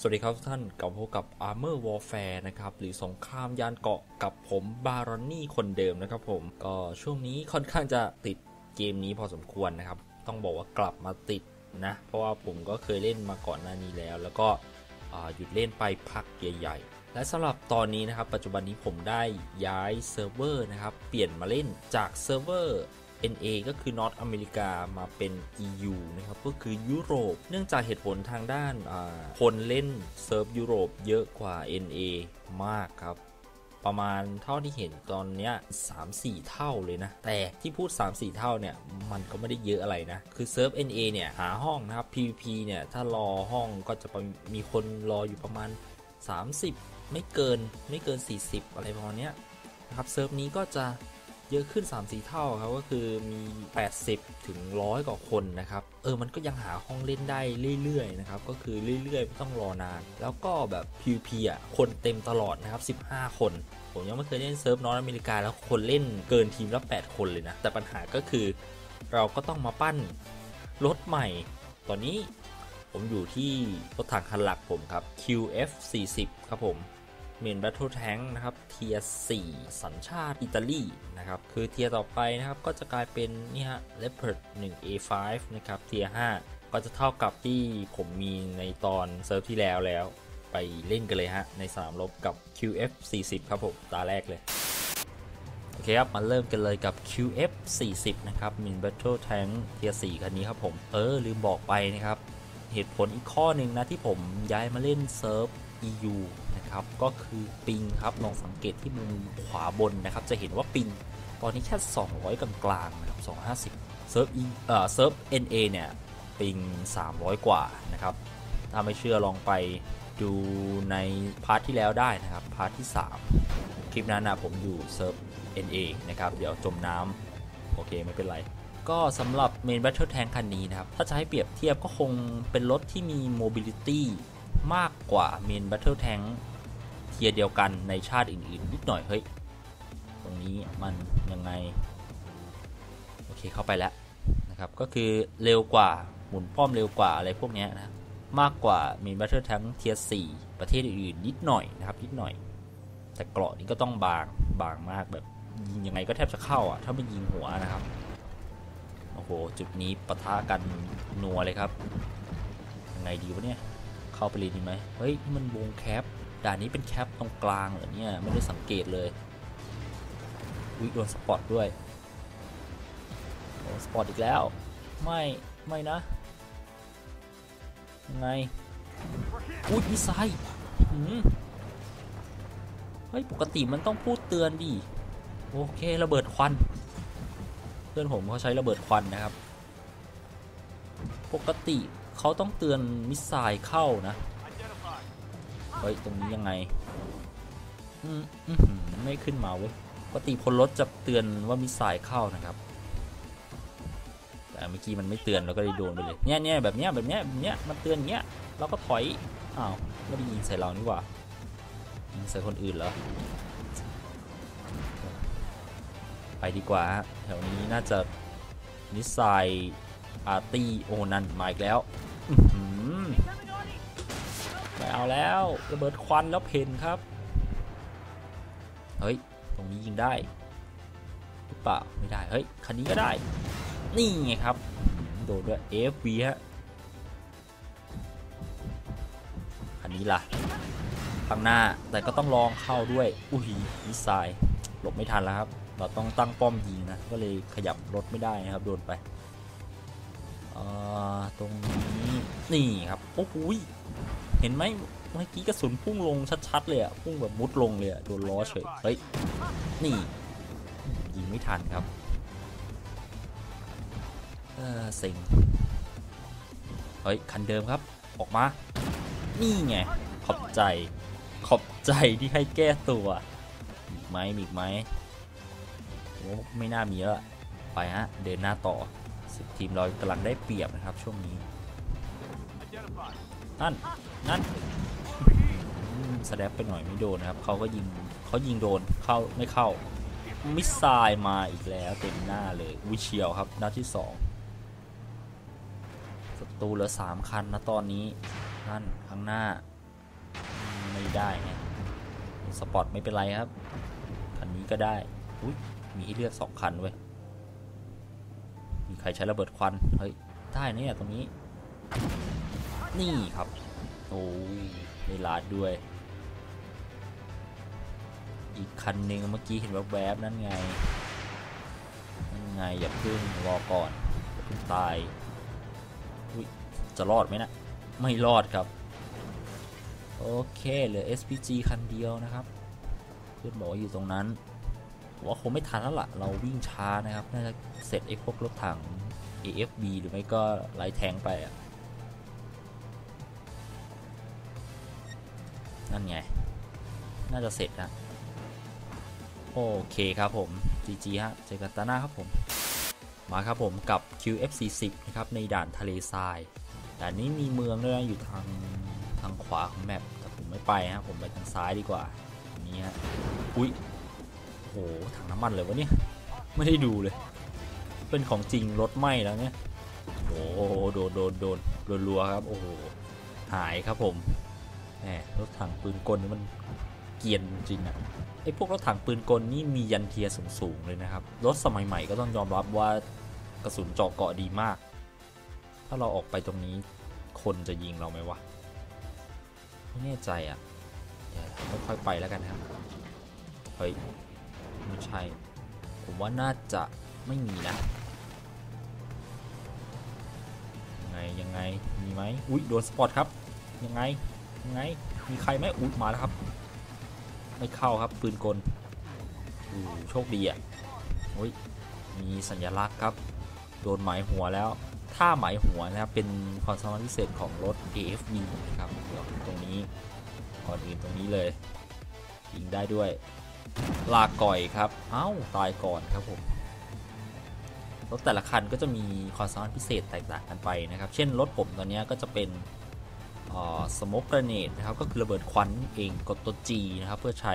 สวัสดีครับทุกท่านกลับพบกับ Armor Warfare นะครับ หรือสงครามยานเกาะกับผมบารอนนี่คนเดิมนะครับผม ก็ช่วงนี้ค่อนข้างจะติดเกมนี้พอสมควรนะครับ ต้องบอกว่ากลับมาติดนะ เพราะว่าผมก็เคยเล่นมาก่อนหน้านี้แล้ว แล้วก็หยุดเล่นไปพักใหญ่ๆ และสำหรับตอนนี้นะครับ ปัจจุบันนี้ผมได้ย้ายเซิร์ฟเวอร์นะครับ เปลี่ยนมาเล่นจากเซิร์ฟเวอร์ NA ก็คือนอตอเมริกามาเป็น EU นะครับก็คือยุโรป เนื่องจากเหตุผลทางด้านคนเล่นเซิร์ฟยุโรปเยอะกว่า NA มากครับประมาณเท่าที่เห็นตอนนี้3-4เท่าเลยนะ แต่ที่พูด 3-4 เท่าเนี่ย มันก็ไม่ได้เยอะอะไรนะ คือเซิร์ฟ NA เนี่ย หาห้องนะครับ PVP เนี่ย ถ้ารอห้องก็จะมีคนรออยู่ประมาณ 30 ไม่เกินไม่เกิน 40 อะไรประมาณนี้ยนะครับเซิร์ฟนี้ก็จะ เยอะขึ้น 3-4 เท่าครับก็คือมี 80 ถึง 100 กว่าคนนะครับ เออมันก็ยังหาห้องเล่นได้เรื่อยๆนะครับก็คือเรื่อยๆไม่ต้องรอนาน แล้วก็แบบ PVP อะคนเต็มตลอดนะครับ 15 คน ผมยังไม่เคยเล่นเซิร์ฟนอร์อเมริกาแล้วคนเล่นเกินทีมละ 8 คนเลยนะ แต่ปัญหาก็คือเราก็ต้องมาปั้นรถใหม่ ตอนนี้ผมอยู่ที่รถถังคันหลักผมครับ QF 40 ครับผม เมนแบทเทิลแทงนะครับเทียร์4สัญชาติอิตาลีนะครับ คือเทียร์ต่อไปนะครับ ก็จะกลายเป็นนี่ฮะ Leopard 1 A5 นะครับเทียร์5ก็จะเท่ากับที่ผมมีในตอนเซิร์ฟที่แล้วแล้ว ไปเล่นกันเลยฮะ ในสนามรบกับ QF 40 ครับผมตาแรกเลย โอเคครับ มาเริ่มกันเลยกับ QF 40 นะครับ Min Battle Tank เทียร์4คันนี้ครับผม เออ ลืมบอกไปนะครับ เหตุผลอีกข้อหนึ่งนะที่ผมย้ายมาเล่นเซิร์ฟ EU ครับก็คือปิงครับลองสังเกตที่มุมขวาบนนะครับ จะเห็นว่าปิงตอนนี้แค่ 200 กลางๆนะครับ250เซิร์ฟเอ่อเซิร์ฟ NA เนี่ยปิง 300 กว่านะครับ ถ้าไม่เชื่อลองไปดูในพาร์ทที่แล้วได้นะครับ พาร์ทที่ 3 คลิปนั้นนะผมอยู่เซิร์ฟ NA นะครับ เดี๋ยวจมน้ำโอเคไม่เป็นไร ก็สำหรับ Main Battle Tank คันนี้นะครับ ถ้าจะให้เปรียบเทียบก็คงเป็นรถที่มี mobility มากกว่า Main Battle Tank ทียเดียวกันในชาติอื่นๆนิดหน่อยเฮ้ยตรงนี้มันยังไงโอเคเข้าไปแล้วนะครับก็คือเร็วกว่าหมุนป้อมเร็วกว่าอะไรพวกนี้นะมากกว่า Main Battle Tank เทีย4ประเทศอื่นๆนิดหน่อยนะครับนิดหน่อย แต่เกราะนี้ก็ต้องบางบางมากแบบยิงยังไงก็แทบจะเข้าอะถ้าไม่ยิงหัวนะครับโอ้โหจุดนี้ปะทะกันนัวเลยครับยังไงดีวะเนี่ยเข้าไปเลยดีไหมเฮ้ยมันวงแคป ด่านนี้เป็นแคปตรงกลางเหรอเนี่ย ไม่ได้สังเกตเลยวิโดนสปอตด้วยโดนสปอตอีกแล้ว ไม่ ไม่นะยังไงอุ้ยมิสไซเฮ้ย ปกติมันต้องพูดเตือนดิ โอเค ระเบิดควัน เพื่อนผมเขาใช้ระเบิดควันนะครับ ปกติเขาต้องเตือนมิสไซล์เข้านะ เฮ้ยตรงนี้ยังไงอืมไม่ขึ้นมาเว้ยปกติพลรถจะเตือนว่ามิสไซล์เข้านะครับ แต่เมื่อกี้มันไม่เตือนเราก็เลยโดนไปเลยเนี่ยเนี่ยแบบเนี้ยแบบเนี้ยแบบเนี้ยมันเตือนเงี้ยเราก็ถอยอ้าวไม่ได้ยิงใส่เรานี่หว่ายิงใส่คนอื่นเหรอไปดีกว่าแถวนี้น่าจะมิสไซล์อาร์ตี้โอนันมาอีกแล้ว แล้วระเบิดควันแล้วเพนครับ เฮ้ย ตรงนี้ยิงได้หรือเปล่าไม่ได้เฮ้ยคันนี้ก็ได้ นี่ไงครับ โดดด้วย FV ฮะคันนี้ล่ะข้างหน้าแต่ก็ต้องลองเข้าด้วยอุ้ยมิสไซล์หลบไม่ทันแล้วครับ เราต้องตั้งป้อมยิงนะก็เลยขยับรถไม่ได้นะครับโดนไปตรงนี้นี่ครับโอ้โหเห็นไหม เมื่อกี้กระสุนพุ่งลงชัดๆเลยอะพุ่งแบบมุดลงเลยอะโดนล้อเฉยเฮ้ยนี่ยิงไม่ทันครับเออเซ็งเฮ้ยคันเดิมครับออกมา นี่ไงขอบใจขอบใจที่ให้แก้ตัวมีไหมมีไหมโอ้ไม่น่ามีแล้วไปฮะเดินหน้าต่อสิทีมเรากำลังได้เปรียบนะครับช่วงนี้นั่น นั่น สแดปไปหน่อยไม่โดนนะครับเขาก็ยิงเขายิงโดนเข้าไม่เข้ามิสไซล์มาอีกแล้วเต็มหน้าเลยวิเชียวครับนัดที่สองศัตรูเหลือสามคันนะตอนนี้นั่นข้างหน้าไม่ได้ฮะสปอตไม่เป็นไรครับคันนี้ก็ได้อุ้ยมีให้เลือกสองคันเว้ยมีใครใช้ระเบิดควันเฮ้ยได้นะเนี่ยตรงนี้ นี่ครับ โอ้ยได้ลาดด้วย อีกคันหนึ่งเมื่อกี้เห็นแวบๆนั่นไง นั่นไงอย่าเพิ่งรอก่อนอย่าเพิ่งตายอุ้ยจะรอดไหมนะไม่รอดครับ โอเคเหลือ SPG คันเดียวนะครับ เพื่อนบอกว่าอยู่ตรงนั้นว่าคงไม่ทันแล้วล่ะ เราวิ่งช้านะครับ น่าจะเสร็จไอ้พวกรถถัง AFB หรือไม่ก็ไล่แทงไปอะ นั่นไง น่าจะเสร็จนะ โอเคครับผม GG ฮะ เจอกันตาหน้าครับผม มาครับผมกับ QFC10 นะครับ ในด่านทะเลทรายด่านนี้มีเมืองด้วยนะอยู่ทางทางขวาของแมปแต่ผมไม่ไปฮะผมไปทางซ้ายดีกว่านี่ฮะอุ้ยโอ้โหถังน้ำมันเลยวะเนี่ยไม่ได้ดูเลย เป็นของจริงรถไหม้แล้วเนี่ยโอ้โหโดนโดนโดนโดนรัวครับ โอ้โหหายครับผมแหมรถถังปืนกลนี่มันเกียนจริงอะ อพวกรถถังปืนกลนี่มียันเทียสูงๆเลยนะครับ รถสมัยใหม่ก็ต้องยอมรับว่ากระสุนเจาะเกาะดีมาก ถ้าเราออกไปตรงนี้คนจะยิงเราไหมวะ ไม่แน่ใจอะเดี๋ยวค่อยๆไปแล้วกันครับเฮ้ยไม่ใช่ ผมว่าน่าจะไม่มีนะยังไงยังไงมีไหมอุ้ยโดนสปอตครับยังไงยังไงมีใครไหมอุ้ยมาแล้วครับ ไม่เข้าครับปืนกลอู้โชคดีอะอุ้ยมีสัญลักษณ์ครับ โดนหมายหัวแล้ว ถ้าหมายหัวนะครับ เป็นความสามารถพิเศษของรถ AFV นะครับเดี๋ยวตรงนี้ก่อนอื่นตรงนี้เลย ยิงได้ด้วย ลาก่อยครับ เอ้า ตายก่อนครับผม รถแต่ละคันก็จะมีความสามารถพิเศษแตกต่างกันไปนะครับ เช่นรถผมตอนนี้ก็จะเป็น สโมกกระเนดนะครับก็คือระเบิดควันเองกดตัว G นะครับเพื่อใช้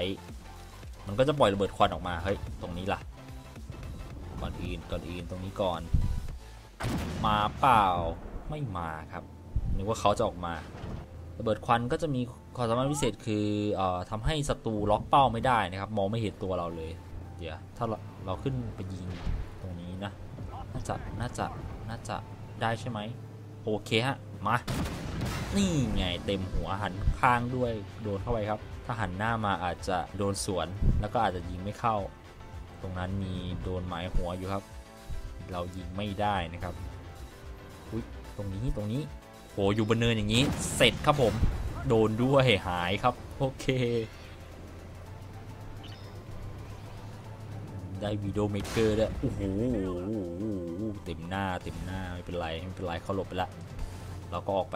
มันก็จะปล่อยระเบิดควันออกมาเฮ้ยตรงนี้ล่ะก่อนอื่นก่อนอื่นตรงนี้ก่อน มาเปล่าไม่มาครับนึกว่าเขาจะออกมา ระเบิดควันก็จะมีความสามารถพิเศษคืออทำให้ศัตรูล็อกเป้าไม่ได้นะครับ มองไม่เห็นตัวเราเลย เดี๋ยวถ้าเราเราขึ้นไปยิงตรงนี้นะน่าจะน่าจะน่าจะได้ใช่ไหมโอเคฮะมา นี่ไงเต็มหัวหันข้างด้วยโดนเข้าไปครับ ถ้าหันหน้ามาอาจจะโดนสวน แล้วก็อาจจะยิงไม่เข้า ตรงนั้นมีโดนหมายหัวอยู่ครับ เรายิงไม่ได้นะครับอุ้ยตรงนี้ตรงนี้โหอยู่บนเนินอย่างนี้ เสร็จครับผม โดนด้วยหายครับโอเค ได้วีดีโอเมเกอร์ด้วยโอ้โหเต็มหน้าเต็มหน้าไม่เป็นไรไม่เป็นไรเขาหลบไปละ เราก็ออกไป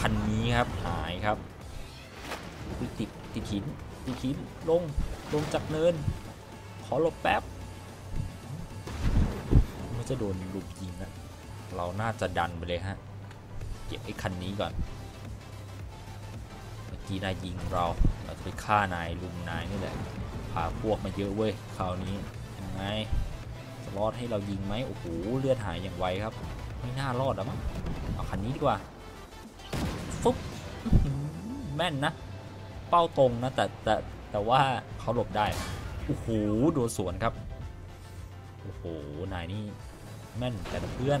คันนี้ครับหายครับติดติดหินติดหินลงลงจากเนิน ขอหลบแป๊บไม่จะโดนลุมยิงนะเราน่าจะดันไปเลยฮะเก็บไอ้คันนี้ก่อนเมื่อกี้นายยิงเราเราจะไปฆ่านายลุมนายนี่แหละพาพวกมาเยอะเว้ยคราวนี้ยังไงจะรอดให้เรายิงไหมโอ้โหเลือดหายอย่างไวครับ ไม่น่ารอดแล้วมั้ง คันนี้ดีกว่าฟุ๊บแม่นนะ เป้าตรงนะ แต่แต่แต่ว่าเขาหลบได้ โอ้โหโดนสวนครับ โอ้โห นายนี่แม่นแต่เพื่อน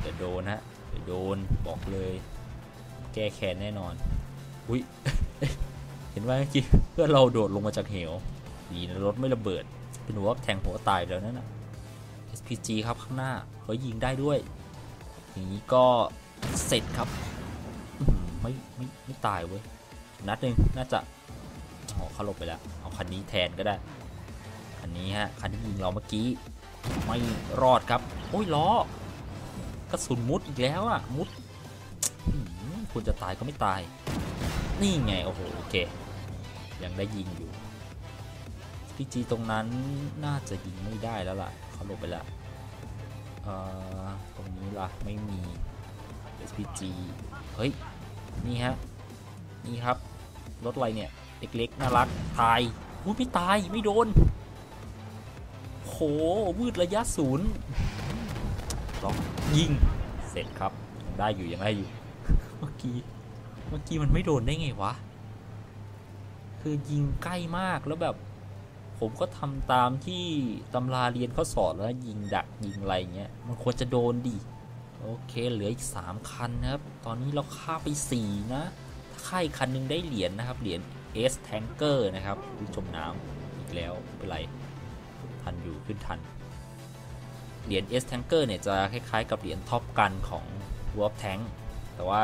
เดี๋ยวโดนฮะเดี๋ยวโดนบอกเลย แก้แค้นแน่นอน อุ้ยเห็นว่าเมื่อกี้เพื่อนเราโดดลงมาจากเหวดีนะรถไม่ระเบิด เป็นหัวแทงหัวตายแล้วนั่นนะ SPG ครับข้างหน้าเฮ้ยยิงได้ด้วย อย่างนี้ก็เสร็จครับไม่ไม่ไม่ตายเว้ยนัดหนึ่งน่าจะอ๋อเขาหลบไปแล้ว เอาคันนี้แทนก็ได้คันนี้ฮะคันที่ยิงเราเมื่อกี้ไม่รอดครับโอ้ยล้อกระสุนมุดอีกแล้วอะมุดคุณจะตายก็ไม่ตาย นี่ไง โอ้โหโอเคยังได้ยิงอยู่พีจีตรงนั้นน่าจะยิงไม่ได้แล้วล่ะเขาหลบไปแล้ว เอ่อตรงนี้ล่ะไม่มี SPG เฮ้ย นี่ฮะ นี่ครับ รถอะไรเนี่ย เล็กๆ น่ารัก ตายอุ้ยไม่ตาย ไม่โดน โหวืดระยะศูนย์ลองยิง เสร็จครับ ได้อยู่ ยังได้อยู่ เมื่อกี้ เมื่อกี้มันไม่โดนได้ไงวะ คือยิงใกล้มากแล้วแบบ ผมก็ทำตามที่ตำราเรียนเขาสอนแล้วยิงดักยิงอะไรเงี้ย มันควรจะโดนดิ โอเค เหลืออีก 3 คันนะครับ ตอนนี้เราฆ่าไป 4 นะ ถ้าฆ่าอีกคันหนึงได้เหรียญนะครับ เหรียญ S Tanker นะครับผู้จมน้ำอีกแล้วไม่เป็นไร ทันอยู่ขึ้นทัน เหรียญ S Tanker เนี่ยจะคล้ายๆ กับเหรียญท็อปกันของ Warp Tank แต่ว่า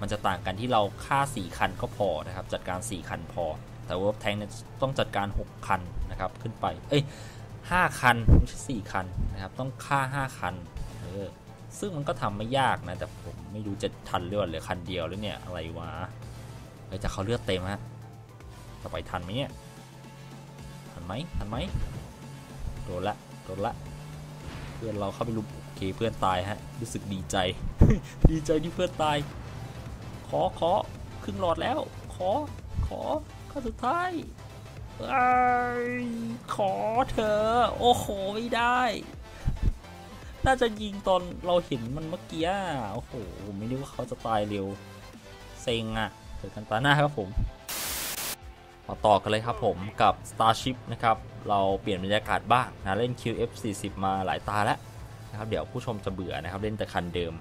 มันจะต่างกันที่เราฆ่า 4 คันก็พอนะครับ จัดการ 4 คันพอ แต่ Warp Tank เนี่ยต้องจัดการ 6 คันนะครับขึ้นไป เอ้ย5คันไม่ใช่4คันนะครับต้องฆ่า 5 คันเออซึ่งมันก็ทำไม่ยากนะ แต่ผมไม่รู้จะทันเลือดเหลือคันเดียวแล้วเนี่ยอะไรวะเฮ้ยจะเขาเลือดเต็มฮะจะไปทันไหมเนี่ยทันไหมทันไหมโดนละโดนละเพื่อนเราเข้าไปลุมโอเคเพื่อนตายฮะรู้สึกดีใจ ดีใจที่เพื่อนตาย ขอขอครึ่งหลอดแล้ว ขอขอ ข้อสุดท้ายอ้ขอเธอ โอ้โห ไม่ได้ น่าจะยิงตอนเราเห็นมันเมื่อกี้โอ้โห ไม่นึกว่าเขาจะตายเร็ว เซ็งอะเจอกันตาหน้าครับผมมาต่อกันเลยครับผมกับ Starship นะครับ เราเปลี่ยนบรรยากาศบ้างนะเล่น QF40 มาหลายตาแล้วนะครับ เดี๋ยวผู้ชมจะเบื่อนะครับ เล่นแต่คันเดิม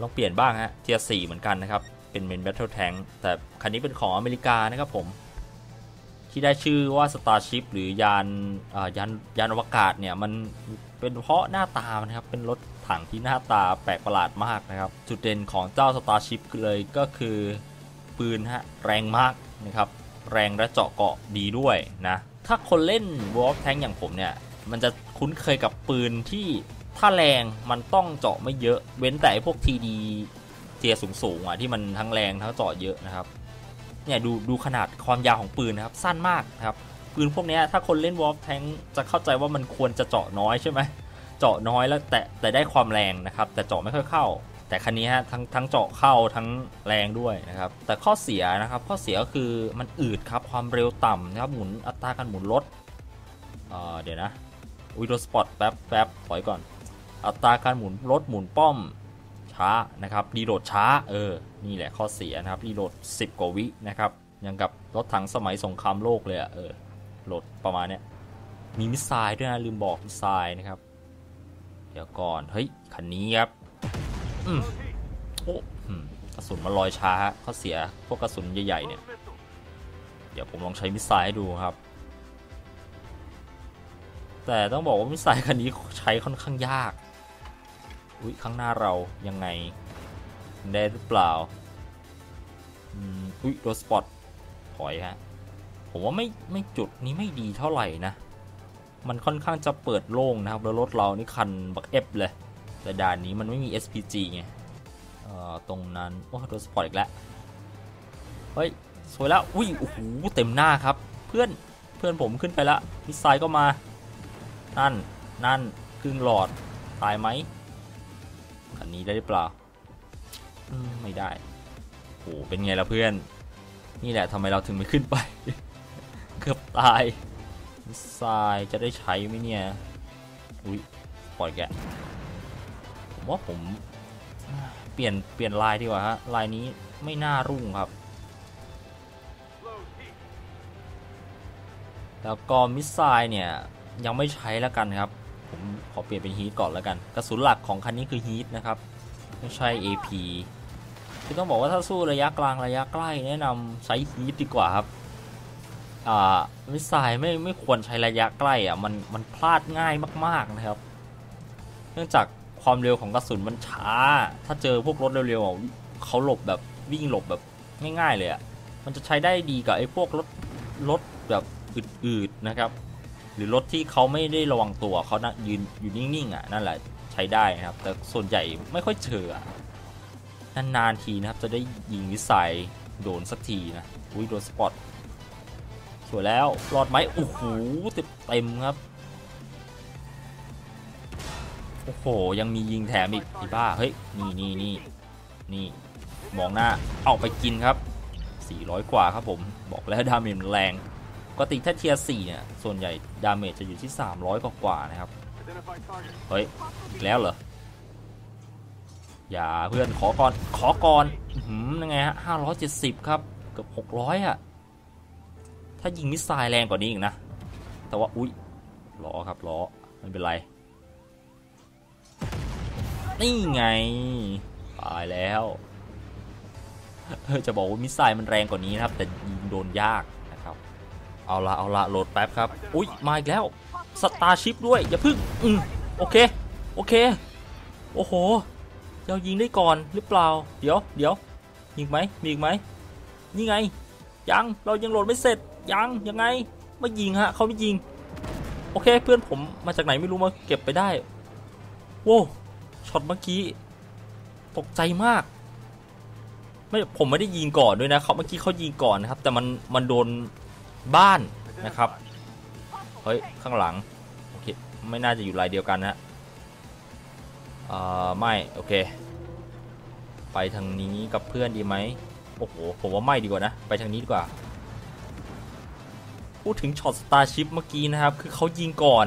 ลองเปลี่ยนบ้างฮะเทียร์4เหมือนกันนะครับ เป็นเมน Battle Tank แต่คันนี้เป็นของอเมริกานะครับผม ที่ได้ชื่อว่า Starship หรือยานอ่ายานยานอวกาศเนี่ยมันเป็นเพราะหน้าตามันะครับเป็นรถถังที่หน้าตาแปลกประหลาดมากนะครับ จุดเด่นของเจ้า Starship เลยก็คือปืนฮะแรงมากนะครับแรงและเจาะเกาะดีด้วยนะถ้าคนเล่น War Tank อย่างผมเนี่ยมันจะคุ้นเคยกับปืนที่ถ้าแรงมันต้องเจาะไม่เยอะ เว้นแต่พวก TD เทียสูงๆอะที่มันทั้งแรงทั้งเจาะเยอะนะครับ เนี่ยดูดูขนาดความยาวของปืนนะครับสั้นมากนะครับปืนพวกนี้ถ้าคนเล่น War Tank จะเข้าใจว่ามันควรจะเจาะน้อยใช่ไหมเจาะน้อยแล้วแต่แต่ได้ความแรงนะครับ แต่เจาะไม่ค่อยเข้า แต่คันนี้ฮะทั้งทั้งเจาะเข้าทั้งแรงด้วยนะครับ แต่ข้อเสียนะครับข้อเสียก็คือมันอืดครับความเร็วต่ำนะครับหมุนอัตราการหมุนลดเเดี๋ยวนะวิดีโอสปอตแป๊บแป๊บถอยก่อน อัตราการหมุนลดหมุนป้อม ช้านะครับรีโหลดช้าเออนี่แหละข้อเสียนะครับรีโหลด 10 กว่าวินะครับยังกับรถถังสมัยสงครามโลกเลยอะเออโหลดประมาณเนี้ยมีมิสไซล์ด้วยนะลืมบอกมิสไซล์นะครับ เดี๋ยวก่อนเฮ้ยคันนี้ครับอืมโอ้อืมกระสุนมันลอยช้าฮะข้อเสียพวกกระสุนใหญ่ๆเนี่ยเดี๋ยวผมลองใช้มิสไซล์ให้ดูครับ แต่ต้องบอกว่ามิสไซล์คันนี้ใช้ค่อนข้างยาก อุ้ยข้างหน้าเรายังไงได้หรือเปล่าอุ้ยโดนสปอตถอยฮะผมว่าไม่ไม่จุดนี้ไม่ดีเท่าไหร่นะ มันค่อนข้างจะเปิดโล่งนะครับแล้วรถเรานี่คันบักเอฟเลย แต่ด่านนี้มันไม่มี SPG ไงเอ่อตรงนั้นโอ้โดนสปอร์ตอีกแล้วเฮ้ยสวยแล้วอุ้ยโอ้โหเต็มหน้าครับ เพื่อนเพื่อนผมขึ้นไปแล้วมิสไซล์ก็มา นั่นนั่นครึ่งหลอดตายไหม คันนี้ได้หรือเปล่าอืมไม่ได้โอ้เป็นไงล่ะเพื่อน นี่แหละทำไมเราถึงไม่ขึ้นไป เกือบตายมิสไซล์จะได้ใช้ไหมเนี่ย อุ้ยปล่อยแกะผมว่าผมเปลี่ยนเปลี่ยนลายดีกว่าฮะ ลายนี้ไม่น่ารุ่งครับ แล้วก็มิสไซล์เนี่ย ยังไม่ใช้แล้วกันครับ ผมขอเปลี่ยนเป็นฮีทก่อนแล้วกัน กระสุนหลักของคันนี้คือฮีทนะครับ ไม่ใช่ AP คือต้องบอกว่าถ้าสู้ระยะกลางระยะใกล้แนะนำใช้ฮีทดีกว่าครับ อ่ามิสไซล์ไม่ไม่ควรใช้ระยะใกล้อะมันมันพลาดง่ายมากๆนะครับ เนื่องจากความเร็วของกระสุนมันช้า ถ้าเจอพวกรถเร็วๆเขาหลบแบบวิ่งหลบแบบง่ายๆเลยอะ มันจะใช้ได้ดีกับไอ้พวกรถรถแบบอืดๆนะครับ หรือรถที่เขาไม่ได้ระวังตัวเขานะยืนอยู่นิ่งๆอะนั่นแหละใช้ได้นะครับ แต่ส่วนใหญ่ไม่ค่อยเจออะนานๆทีนะครับจะได้ยิงมิสไซล์โดนสักทีนะอุ้ยโดนสปอตสวยแล้วรอดไหมโอ้โหเต็มเต็มครับโอ้โหยังมียิงแถมอีกอีบ้าเฮ้ยนี่นี่นี่นี่มองหน้าเอาไปกินครับ 400 กว่าครับผมบอกแล้วดาเมจแรง ปกติถ้าเทียร์4เนี่ย ส่วนใหญ่ดาเมจจะอยู่ที่ 300 กว่ากว่านะครับ เฮ้ยอีกแล้วเหรอ อย่าเพื่อนขอก่อน ขอก่อนหืมยังไงฮะ570ครับ เกือบ600อะถ้ายิงมิสไซล์แรงกว่านี้อีกนะ แต่ว่า อุ๊ยล้อครับล้อไม่เป็นไร นี่ไง ตายแล้ว จะบอกว่ามิสไซล์มันแรงกว่านี้นะครับ แต่ยิงโดนยาก เอาละเอาละโหลดแป๊บครับ อุ๊ยมาอีกแล้วสตาร์ชิพด้วย อย่าพึ่ง อืมโอเค โอเค โอ้โหเรายิงได้ก่อนหรือเปล่า เดี๋ยวเดี๋ยวยิงไหมมีอีกไหมนี่ไง ยังเรายังโหลดไม่เสร็จยังยังไงไม่ยิงฮะเขาไม่ยิง โอเคเพื่อนผมมาจากไหนไม่รู้มาเก็บไปได้โว้ช็อตเมื่อกี้ตกใจมากไม่ผมไม่ได้ยิงก่อนด้วยนะเขาเมื่อกี้เขายิงก่อนนะครับ แต่มันมันโดน บ้านนะครับเฮ้ยข้างหลังโอเคไม่น่าจะอยู่ลายเดียวกันนะอ่าไม่โอเค ไปทางนี้กับเพื่อนดีไหมโอ้โหผมว่าไม่ดีกว่านะ ไปทางนี้ดีกว่า พูดถึงช็อตสตาร์ชิพเมื่อกี้นะครับ คือเขายิงก่อน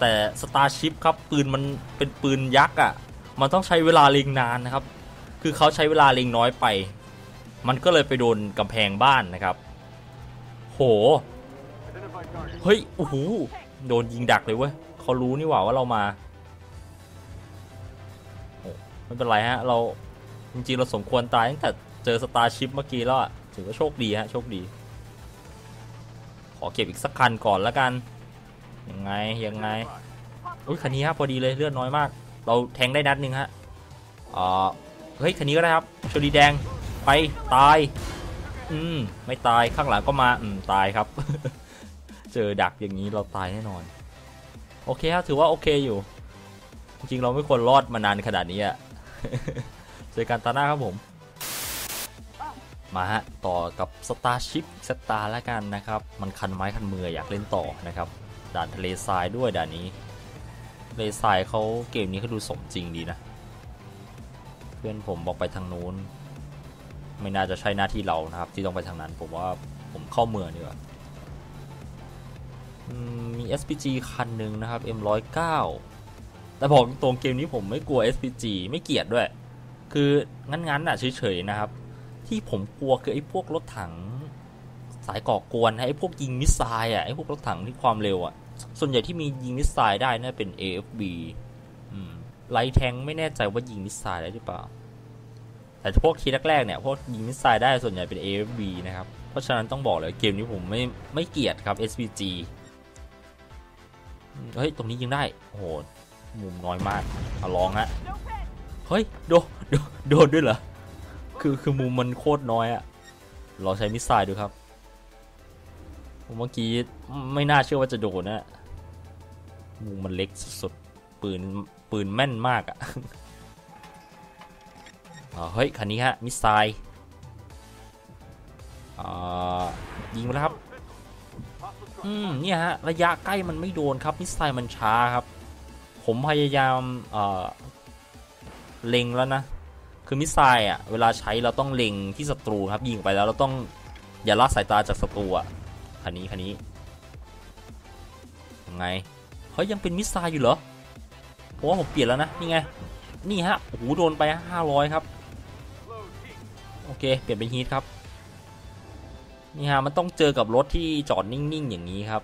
แต่สตาร์ชิพครับปืนมันเป็นปืนยักษ์อะ่ะมันต้องใช้เวลาเล็งนานนะครับ คือเขาใช้เวลาเล็งน้อยไป มันก็เลยไปโดนกำแพงบ้านนะครับ โห เฮ้ย โอ้โห โดนยิงดักเลยเว้ยเขารู้นี่หว่าว่าเรามาโอ้ไม่เป็นไรฮะ เรา จริงๆ เราสมควรตายตั้งแต่เจอสตาร์ชิพเมื่อกี้แล้วถือว่าโชคดีฮะ โชคดี ขอเก็บอีกสักคันก่อนแล้วกัน ยังไง ยังไงอุ้ยคันนี้ฮะพอดีเลยเลือดน้อยมาก เราแทงได้นัดหนึ่งฮะอ่าเฮ้ยคันนี้ก็ได้ครับโชดีแดงไปตาย อืมไม่ตายข้างหลังก็มาอืมตายครับ เจอดักอย่างนี้เราตายแน่นอน โอเคครับถือว่าโอเคอยู่ จริงเราไม่ควรรอดมานานขนาดนี้อะเจอกันตาหน้าครับผม มาฮะต่อกับ Starship สตาร์แล้วกันนะครับ มันคันไม้คันมืออยากเล่นต่อนะครับด่านทะเลทรายด้วยด่านนี้ทะเลทรายเขาเกมนี้เขาดูสมจริงดีนะ เพื่อนผมบอกไปทางนู้น ไม่น่าจะใช่หน้าที่เรานะครับ ที่ต้องไปทางนั้น ผมว่าผมเข้าเมืองดีกว่ามี SPG คันหนึ่งนะครับ M109 แต่บอตรงเกมนี้ผมไม่กลัว SPG ไม่เกลียดด้วย คืองั้นๆน่ะเฉยๆนะครับ ที่ผมกลัวคือไอ้พวกรถถังสายก่อกวนไอ้พวกยิงมิสไซล์อะไอ้พวกรถถังที่ความเร็วอะ ส่วนใหญ่ที่มียิงมิสไซล์ได้น่าเป็น AFB ไลท์แทงไม่แน่ใจว่ายิงมิสไซล์ได้หรือเปล่า แต่พวกทีแรกๆเนี่ยพวกยิงมิสไซล์ได้ส่วนใหญ่เป็น AFB นะครับ เพราะฉะนั้นต้องบอกเลยเกมนี้ผมไม่ไม่เกลียดครับ SPG เฮ้ย ตรงนี้ยิงได้ โอ้โห มุมน้อยมากเอาลองฮะ เฮ้ย โดโดโดนด้วยเหรอ คือคือมุมมันโคตรน้อยอะลองใช้มิสไซล์ดูครับ ผมเมื่อกี้ไม่น่าเชื่อว่าจะโดนนะมุมมันเล็กสุดๆปืนปืนแม่นมากอะ เฮ้ยคันนี้ฮะมิสไซล์ยิงไปแล้วครับ อืมเนี่ยฮะระยะใกล้มันไม่โดนครับมิสไซล์มันช้าครับ ผมพยายามเอ่อเล็งแล้วนะ คือมิสไซล์อะเวลาใช้เราต้องเล็งที่ศัตรูครับยิงไปแล้วเราต้องอย่าละสายตาจากศัตรูอะคันนี้คันนี้ยังไงเฮ้ยยังเป็นมิสไซล์อยู่เหรอผมว่าผมเปลี่ยนแล้วนะนี่ไงนี่ฮะโอ้โหโดนไป 500 ครับ โอเค เปลี่ยนเป็นฮีทครับ นี่ฮะ มันต้องเจอกับรถที่จอดนิ่งๆ อย่างนี้ครับ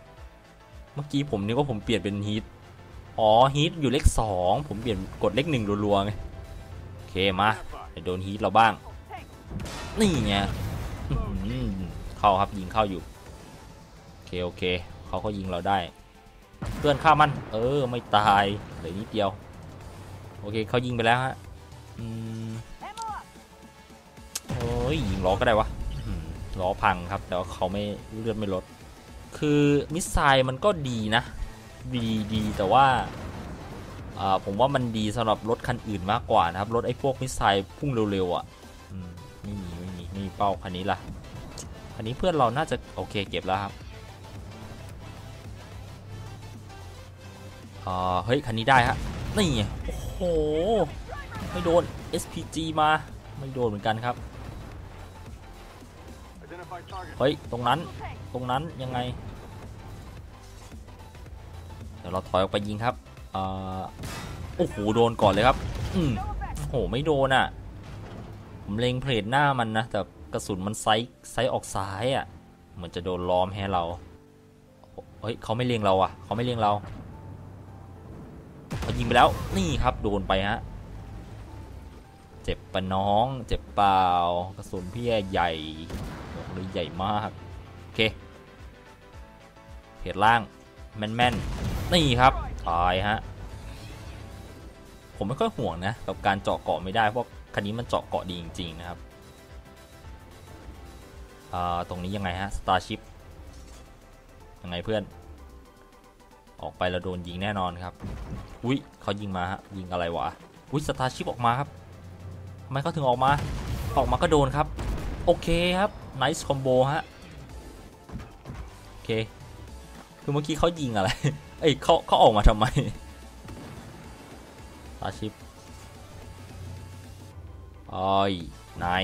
เมื่อกี้ผมนึกว่าผมเปลี่ยนเป็นฮีท อ๋อ ฮีทอยู่เลขสอง ผมเปลี่ยนกดเลขหนึ่งรัวๆไง โอเค มาโดนฮีทเราบ้าง นี่ไงเข้าครับ ยิงเข้าอยู่ โอเค โอเค เขาก็ยิงเราได้ เพื่อนฆ่ามัน เออ ไม่ตายเหลือนิดเดียว โอเค เขายิงไปแล้วฮะ อืม อ้ยยิงล้อก็ได้วะล้อพังครับ แต่ว่าเขาไม่เลือดไม่ลด คือมิสไซล์มันก็ดีนะดีดีแต่ว่าผมว่ามันดีสำหรับรถคันอื่นมากกว่านะครับ รถไอ้พวกมิสไซล์พุ่งเร็วๆอะ่ะไม่มีไม่มีไม่มีเป้าคันนี้ล่ะคันนี้เพื่อนเราน่าจะโอเคเก็บแล้วครับเฮ้ยคันนี้ได้ฮะนี่โอ้โหไม่โดน SPG มาไม่โดนเหมือนกันครับ เฮ้ย ตรงนั้น ตรงนั้นยังไง เดี๋ยวเราถอยออกไปยิงครับอ่าโอ้โห โดนก่อนเลยครับ อืมโอ้โหไม่โดนอะ ผมเล็งเพลทหน้ามันนะ แต่กระสุนมันไซส์ไซส์ออกซ้ายอะอืมือนจะโดนล้อมแฮะเรา เฮ้ย เขาไม่เลียงเราอะ เขาไม่เลียงเราเขายิงไปแล้ว นี่ครับ โดนไปฮะ เจ็บปะน้อง เจ็บเปล่า กระสุนพี่ใหญ่ เลยใหญ่มาก โอเคเพจล่าง แม่นๆ นี่ครับ ตายฮะ ผมไม่ค่อยห่วงนะ กับการเจาะเกาะไม่ได้ เพราะคันนี้มันเจาะเกาะดีจริง ๆ นะครับตรงนี้ยังไงฮะ Starship ยังไงเพื่อน ออกไปแล้วโดนยิงแน่นอนครับ อุ้ยเขายิงมาฮะ ยิงอะไรวะ อุ้ย Starship ออกมาครับทำไมเขาถึงออกมา ออกมาก็โดนครับ โอเคครับ nice combo ฮะ โอเค คือเมื่อกี้เขายิงอะไร เอ้ยเขาเขาออกมาทำไม Starship อ้อยนาย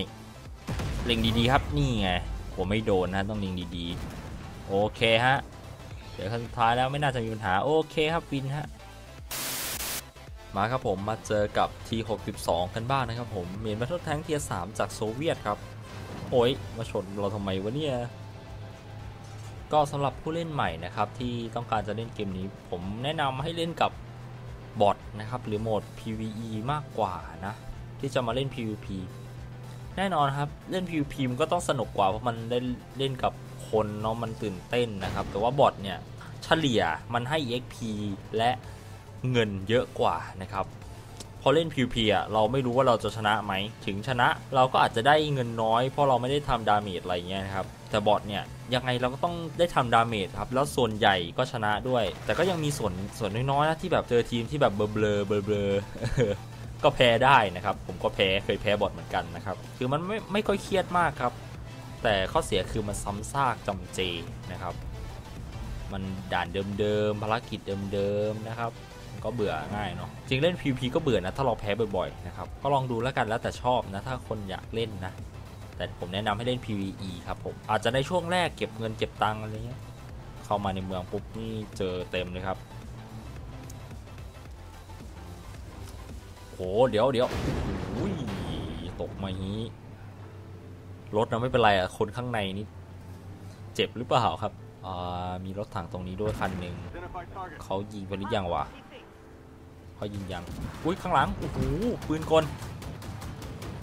เล็งดีๆครับ นี่ไง ผมไม่โดนนะ ต้องเล็งดีๆ โอเคฮะ เดี๋ยวขั้นสุดท้ายแล้วไม่น่าจะมีปัญหา โอเคครับวินฮะ มาครับผมมาเจอกับ T62 กันบ้างนะครับผม เมียนมาทดแทงเทีย3จากโซเวียตครับ โอ้ยมาชนเราทำไมวะเนี่ย ก็สำหรับผู้เล่นใหม่นะครับที่ต้องการจะเล่นเกมนี้ ผมแนะนำให้เล่นกับบอทนะครับหรือโหมด PVE มากกว่านะ ที่จะมาเล่น PVP แน่นอนครับเล่น PVP มันก็ต้องสนุกกว่าเพราะมันเล่นเล่นกับคนเนาะมันตื่นเต้นนะครับ แต่ว่าบอทเนี่ยเฉลี่ยมันให้ EXP และเงินเยอะกว่านะครับ อเล่น PVP อะเราไม่รู้ว่าเราจะชนะไหม ถึงชนะเราก็อาจจะได้เงินน้อยเพราะเราไม่ได้ทำดาเมจอะไรเงี้ยนะครับ แต่บอทเนี่ยยังไงเราก็ต้องได้ทำดาเมจครับ แล้วส่วนใหญ่ก็ชนะด้วย แต่ก็ยังมีส่วนส่วนน้อยๆนะที่แบบเจอทีมที่แบบเบลอเบลอเบลอเบลอก็แพ้ได้นะครับ ผมก็แพ้เคยแพ้บอทเหมือนกันนะครับ คือมันไม่ไม่ค่อยเครียดมากครับ แต่ข้อเสียคือมันซ้ำซากจำเจนะครับ มันด่านเดิมๆภารกิจเดิมๆนะครับ ก็เบื่อง่ายเนาะจริงเล่น PVP ก็เบื่อนะถ้าเราแพ้บ่อยๆนะครับก็ลองดูแล้วกันแล้วแต่ชอบนะถ้าคนอยากเล่นนะ แต่ผมแนะนำให้เล่น PVE ครับผมอาจจะในช่วงแรกเก็บเงินเก็บตังค์อะไรเงี้ยเข้ามาในเมืองปุ๊บนี่เจอเต็มเลยครับโหเดี๋ยวเดี๋ยวอุ้ยตกมางี้รถนะไม่เป็นไรอะคนข้างในนี่เจ็บหรือเปล่าครับอ่ามีรถถังตรงนี้ด้วยคันหนึ่งเขายิงไปหรือยังวะ เขายิงยังอุ้ยข้างหลังโอ้โหปืนกล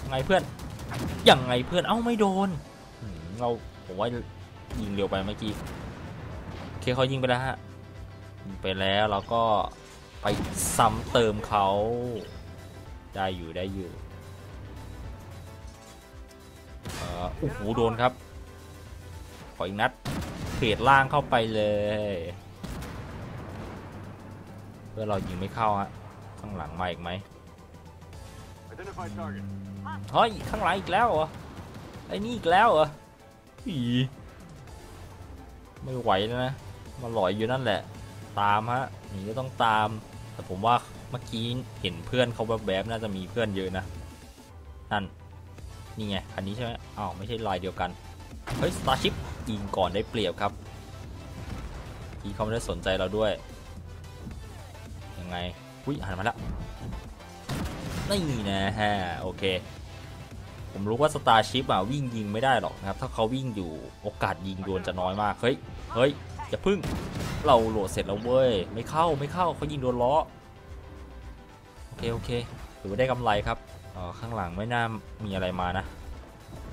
ไงเพื่อนยังไงเพื่อนเอ้าไม่โดนเราผมว่ายิงเร็วไปเมื่อกี้โอเคเขายิงไปแล้วฮะยิงไปแล้วเราก็ไปซ้ำเติมเขาได้อยู่ได้อยู่เออโอ้โหโดนครับ ขออีกนัดเขตล่างเข้าไปเลย เพื่อเรายิงไม่เข้าฮะ ข้างหลังมาอีกไหมเฮ้ยข้างหลังอีกแล้วเหรอไอ้นี่อีกแล้วเหรออีไม่ไหวแล้วนะมาหลอยอยู่นั่นแหละ ตามฮะนี่ก็ต้องตาม แต่ผมว่าเมื่อกี้เห็นเพื่อนเขาแบบแบบๆน่าจะมีเพื่อนเยอะนะนั่นนี่ไงคันนี้ใช่ไหมอ้าวไม่ใช่ลายเดียวกันเฮ้ย Starship ยิงก่อนได้เปรียบครับที่เขาไม่ได้สนใจเราด้วยยังไง อุ้ยหันมาแล้วนี่นะฮะโอเค ผมรู้ว่า Starship อะวิ่งยิงไม่ได้หรอกนะครับ ถ้าเขาวิ่งอยู่โอกาสยิงโดนจะน้อยมาก เฮ้ย เฮ้ยอย่าพึ่งเราโหลดเสร็จแล้วเว้ย ไม่เข้าไม่เข้าเขายิงโดนล้อ โอเคโอเคถือว่าได้กำไรครับเอ่อข้างหลังไม่น่ามีอะไรมานะ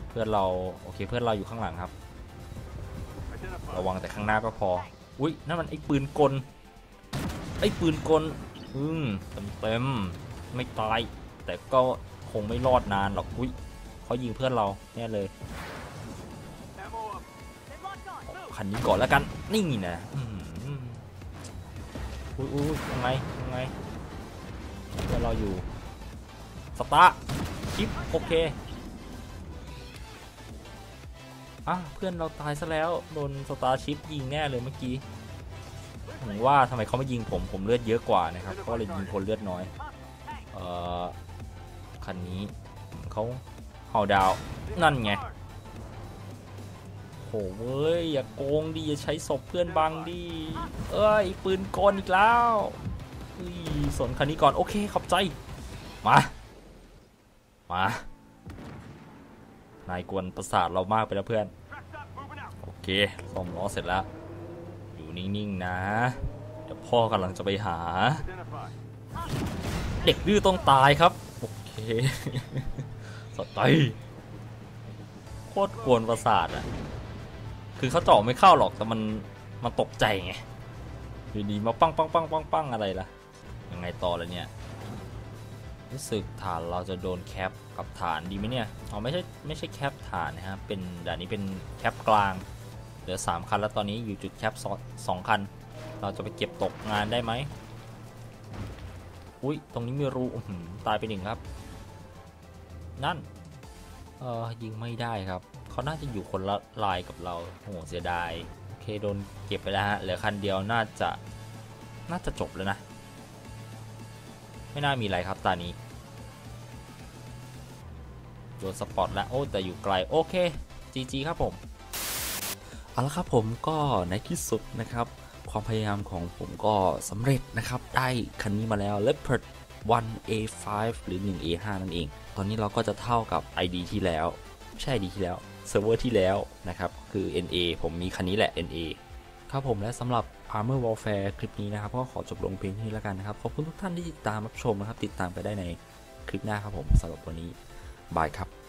เพื่อนเราโอเคเพื่อนเราอยู่ข้างหลังครับ ระวังแต่ข้างหน้าก็พอ อุ้ยนั่นมันไอ้ปืนกลไอ้ปืนกล อืมเต็มเต็มๆไม่ตาย แต่ก็คงไม่รอดนานหรอกอุ้ยเขายิงเพื่อนเราแน่เลยคันนี้ก่อนแล้วกันนี่นะอุ้ยอุ้ยยังไงยังไงเพื่อนเราอยู่สตาร์คลิปโอเคอะเพื่อนเราตายซะแล้วโดนสตาร์ชิปยิงแน่เลยเมื่อกี้ ผมว่าทำไมเขาไม่ยิงผมผมเลือดเยอะกว่านะครับก็เลยยิงคนเลือดน้อยเอ่อคันนี้เขาเฮาดาวนั่นไงโหเว้ยอย่าโกงดิอย่าใช้ศพเพื่อนบังดิเอ้ยปืนกลอีกแล้วสนคันนี้ก่อนโอเคขอบใจมามา นายกวนประสาทเรามากไปแล้วเพื่อน โอเคเคซ่อมล้อเสร็จแล้ว นิ่งๆนะ เดี๋ยวพ่อกำลังจะไปหา เด็กดื้อต้องตายครับ โอเคสไตล์โคตรกวนประสาทอะ คือเขาเจาะไม่เข้าหรอกแต่มันมันตกใจไงอยู่ดีมาปังปังปังปังปังอะไรล่ะ ยังไงต่อแล้วเนี่ยรู้สึกฐานเราจะโดนแคปกับฐานดีไหมเนี่ย อ๋อไม่ใช่ไม่ใช่แคปฐานนะครับ เป็นด่านนี้เป็นแคปกลาง เหลือ 3 คัน แล้วตอนนี้อยู่จุดแคปสองคัน เราจะไปเก็บตกงานได้ไหมอุ้ยตรงนี้มีรูตายไปหนึ่งครับ นั่น เออยิงไม่ได้ครับ เขาน่าจะอยู่คนละลายกับเราโหเสียดาย โอเคโดนเก็บไปแล้วฮะ เหลือคันเดียวน่าจะ น่าจะจบแล้วนะ ไม่น่ามีอะไรครับตอนนี้โดนสปอตแล้ว โอ้ แต่อยู่ไกล โอเค GG ครับผม เอาละครับผมก็ในที่สุดนะครับ ความพยายามของผมก็สำเร็จนะครับ ได้คันนี้มาแล้ว Leopard 1A5 หรือ 1A5 นั่นเอง ตอนนี้เราก็จะเท่ากับ ID ที่แล้วไม่ใช่ ID ที่แล้วเซิร์ฟเวอร์ที่แล้วนะครับ คือ NA ผมมีคันนี้แหละ NA ครับผมและสำหรับ Armor Warfare คลิปนี้นะครับ ก็ขอจบลงเพียงเท่านี้แล้วกันนะครับ ขอบคุณทุกท่านที่ติดตามรับชมนะครับ ติดตามไปได้ในคลิปหน้าครับผมสำหรับวันนี้บายครับ